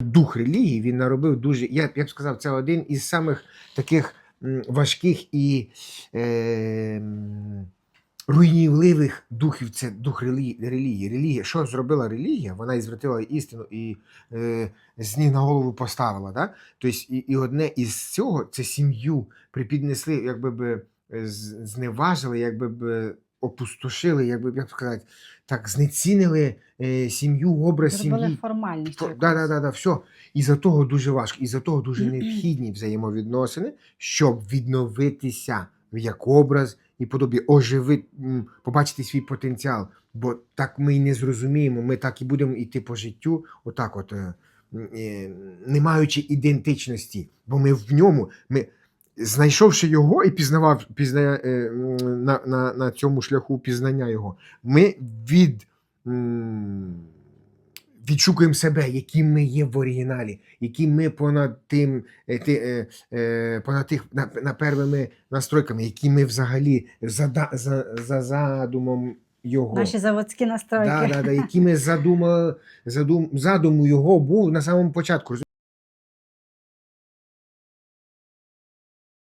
дух релігії він наробив дуже. Я, я б сказав, це один із самих таких важких і е, руйнівливих духів. Це дух релі- релігії. Релігія. Що зробила релігія? Вона і звратила істину і е, з ніг на голову поставила. Да? Тобто, і, і одне із цього це сім'ю припіднесли, якби б е, зневажили, якби б опустошили, якби б як сказати, так знецінили е, сім'ю, образ Зробили сім'ї. формальність. Якусь. Да, да, да, да, все. І за того дуже важко, і за того дуже необхідні взаємовідносини, щоб відновитися як образ і подобі, оживити, м, побачити свій потенціал. Бо так ми і не зрозуміємо, ми так і будемо йти по життю, отак, от, е, м, е, не маючи ідентичності, бо ми в ньому, ми, знайшовши його і пізнавав, пізна, е, на, на, на цьому шляху пізнання його, ми від. відшукуємо себе, які ми є в оригіналі, які ми понад тим, е, ти, е, понад тих на, на первими настройками, які ми взагалі за, за, за задумом його. Наші заводські настройки. Да, да, да, які ми задумали, задум, задуму його був на самому початку.